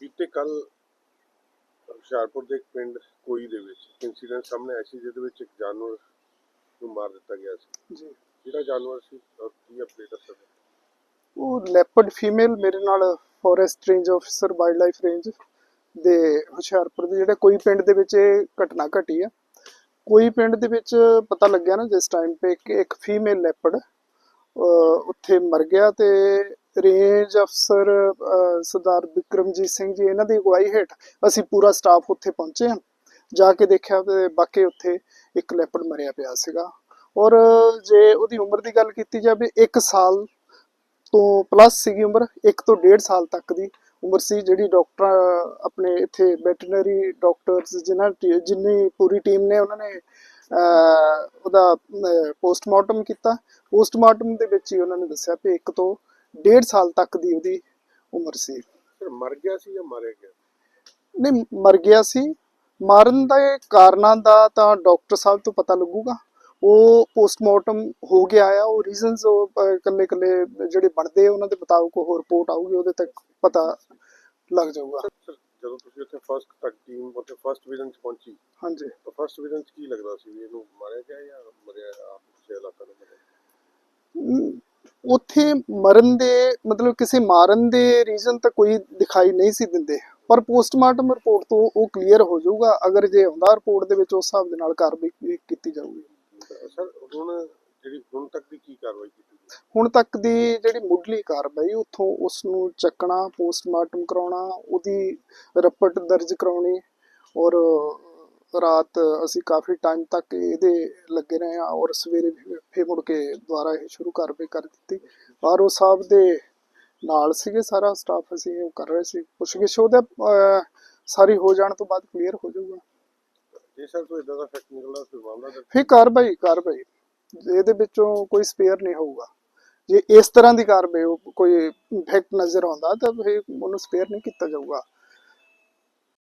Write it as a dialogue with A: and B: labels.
A: ਬੀਤੇ ਕੱਲ ਹੁਸ਼ਿਆਰਪੁਰ ਦੇ ਇੱਕ ਪਿੰਡ ਕੋਈ ਦੇ ਵਿੱਚ ਇਨਸੀਡੈਂਟ ਸਾਹਮਣੇ ਆਇਆ ਸੀ ਜਿਹਦੇ ਵਿੱਚ ਇੱਕ ਜਾਨਵਰ ਨੂੰ ਮਾਰ ਦਿੱਤਾ ਗਿਆ ਸੀ।
B: ਜੀ।
A: ਕਿਹੜਾ ਜਾਨਵਰ ਸੀ ਔਰ ਕੀ ਅਪਡੇਟ ਹੈ? ਸਰ
B: ਉਹ ਲੈਪਰਡ ਫੀਮੇਲ ਮੇਰੇ ਨਾਲ forest range officer wildlife range ਦੇ ਹੁਸ਼ਿਆਰਪੁਰ ਦੇ ਜਿਹੜੇ ਕੋਈ ਪਿੰਡ ਦੇ ਵਿੱਚ ਇਹ ਘਟਨਾ ਘਟੀ ਆ। ਕੋਈ ਪਿੰਡ ਦੇ ਵਿੱਚ ਪਤਾ ਲੱਗਿਆ ਨਾ ਜਿਸ ਟਾਈਮ ਤੇ ਕਿ ਇੱਕ ਫੀਮੇਲ ਲੈਪਰਡ ਉੱਥੇ ਮਰ ਗਿਆ ਤੇ ਰੇਂਜ ਅਫਸਰ ਸਰਦਾਰ ਵਿਕਰਮਜੀਤ ਸਿੰਘ ਜੀ, ਇਹਨਾਂ ਦੀ ਅਗਵਾਈ ਹੇਠ ਅਸੀਂ ਪੂਰਾ ਸਟਾਫ ਉੱਥੇ ਪਹੁੰਚੇ ਹਾਂ। ਜਾ ਕੇ ਦੇਖਿਆ ਤੇ ਬਾਕੀ ਉੱਥੇ ਇੱਕ ਲੈਪਰਡ ਮਰਿਆ ਪਿਆ ਸੀਗਾ। ਔਰ ਜੇ ਉਹਦੀ ਉਮਰ ਦੀ ਗੱਲ ਕੀਤੀ ਜਾਵੇ 1 ਸਾਲ ਤੋਂ ਪਲੱਸ ਸੀਗੀ ਉਮਰ 1 ਤੋਂ 1.5 ਸਾਲ ਤੱਕ ਦੀ ਉਮਰ ਸੀ ਜਿਹੜੀ ਡਾਕਟਰ ਆਪਣੇ ਇੱਥੇ ਵੈਟਰਨਰੀ ਡਾਕਟਰਸ ਜਿਨ੍ਹਾਂ ਜਿੰਨੀ ਪੂਰੀ ਟੀਮ ਨੇ ਉਹਨਾਂ ਨੇ ਉਹਦਾ ਪੋਸਟਮਾਰਟਮ ਕੀਤਾ। ਪੋਸਟਮਾਰਟਮ ਦੇ ਵਿੱਚ ਹੀ ਉਹਨਾਂ ਨੇ ਦੱਸਿਆ ਕਿ 1 ਤੋਂ 1.5 ਸਾਲ ਤੱਕ ਦੀ ਉਹਦੀ ਉਮਰ ਸੀ।
A: ਮਰ ਗਿਆ ਸੀ ਜਾਂ ਮਾਰਿਆ ਗਿਆ?
B: ਨਹੀਂ ਮਰ ਗਿਆ ਸੀ। ਮਾਰਨ ਦੇ ਕਾਰਨਾਂ ਦਾ ਤਾਂ ਡਾਕਟਰ ਸਾਹਿਬ ਤੋਂ ਪਤਾ ਲੱਗੂਗਾ। ਉਹ ਪੋਸਟਮਾਰਟਮ ਹੋ ਗਿਆ ਆ। ਉਹ ਰੀਜ਼ਨਸ ਉਹ ਕੱਲੇ ਕੱਲੇ ਜਿਹੜੇ ਬਣਦੇ ਉਹਨਾਂ ਦੇ ਮੁਤਾਬਕ ਉਹ ਰਿਪੋਰਟ ਆਊਗੀ ਉਹਦੇ ਤੱਕ ਪਤਾ ਲੱਗ ਜਾਊਗਾ।
A: ਜਦੋਂ ਤੁਸੀਂ ਉੱਥੇ ਫਸਟ ਤੱਕ ਟੀਮ ਉੱਥੇ ਫਸਟ ਵਿਜ਼ਨ ਚ ਪਹੁੰਚੀ
B: ਹਾਂਜੀ।
A: ਤਾਂ ਫਸਟ ਵਿਜ਼ਨ ਚ ਕੀ ਲੱਗਦਾ ਸੀ ਵੀ ਇਹਨੂੰ ਮਾਰਿਆ ਗਿਆ ਜਾਂ ਮਰਿਆ ਆਪ ਕਿਸੇ ਇਲਾਕਾ ਨੂੰ ਮਰਿਆ
B: ਉੱਥੇ ਮਰਨ ਦੇ ਮਤਲਬ ਕਿਸੇ ਮਾਰਨ ਦੇ ਰੀਜ਼ਨ ਤਾਂ ਕੋਈ ਦਿਖਾਈ ਨਹੀਂ ਸੀ ਦਿੰਦੇ। ਪਰ ਪੋਸਟਮਾਰਟਮ ਰਿਪੋਰਟ ਤੋਂ ਉਹ ਕਲੀਅਰ ਹੋ ਜਾਊਗਾ ਅਗਰ ਜੇ ਆਉਂਦਾ ਰਿਪੋਰਟ ਦੇ ਵਿੱਚ ਉਸ ਹਿਸਾਬ ਦੇ ਨਾਲ ਕਾਰਵਾਈ ਕੀਤੀ ਜਾਊਗੀ।
A: ਸਰ ਹੁਣ ਜਿਹੜੀ ਹੁਣ ਤੱਕ ਦੀ ਕੀ ਕਾਰਵਾਈ ਕੀਤੀ
B: ਹੁਣ ਤੱਕ ਦੀ ਜਿਹੜੀ ਮੁੱਢਲੀ ਕਾਰਵਾਈ ਉੱਥੋਂ ਉਸ ਨੂੰ ਚੱਕਣਾ ਪੋਸਟਮਾਰਟਮ ਕਰਾਉਣਾ ਉਹਦੀ ਰਿਪੋਰਟ ਦਰਜ ਕਰਾਉਣੀ ਔਰ ਰਾਤ ਅਸੀਂ ਕਾਫੀ ਟਾਈਮ ਤੱਕ ਇਹਦੇ ਲੱਗੇ ਰਹੇ ਹਾਂ ਔਰ ਸਵੇਰੇ ਫਿਰ- ਮੁੜ ਕੇ ਦੁਬਾਰਾ ਇਹ ਸ਼ੁਰੂ ਕਾਰਵਾਈ ਕਰ ਦਿੱਤੀ। ਔਰ ਉਹ ਸਾਹਿਬ ਦੇ ਨਾਲ ਸੀਗੇ ਸਾਰਾ ਸਟਾਫ ਅਸੀਂ ਉਹ ਕਰ ਰਹੇ ਸੀ। ਪੁੱਛਗਿੱਛ ਉਹਦਾ ਸਾਰੀ ਹੋ ਜਾਣ ਤੋਂ ਬਾਅਦ ਕਲੀਅਰ ਹੋ ਜਾਊਗਾ।
A: ਜੇ ਸਰ ਕੋਈ ਇਦਾਂ ਦਾ ਫੈਕਟ ਨਿਕਲਦਾ ਫਿਰ। ਮਾਮਲਾ ਦਰਜ
B: ਫਿਰ ਕਾਰਵਾਈ ਕਾਰਵਾਈ ਇਹਦੇ ਵਿੱਚੋਂ ਕੋਈ ਸਪੇਅਰ ਨਹੀਂ ਹੋਊਗਾ। ਜੇ ਇਸ ਤਰ੍ਹਾਂ ਦੀ ਕਾਰਵਾਈ ਕੋਈ ਇਫੈਕਟ ਨਜ਼ਰ ਆਉਂਦਾ ਤਾਂ ਫਿਰ ਉਹਨੂੰ ਸਪੇਅਰ ਨਹੀਂ ਕੀਤਾ ਜਾਊਗਾ।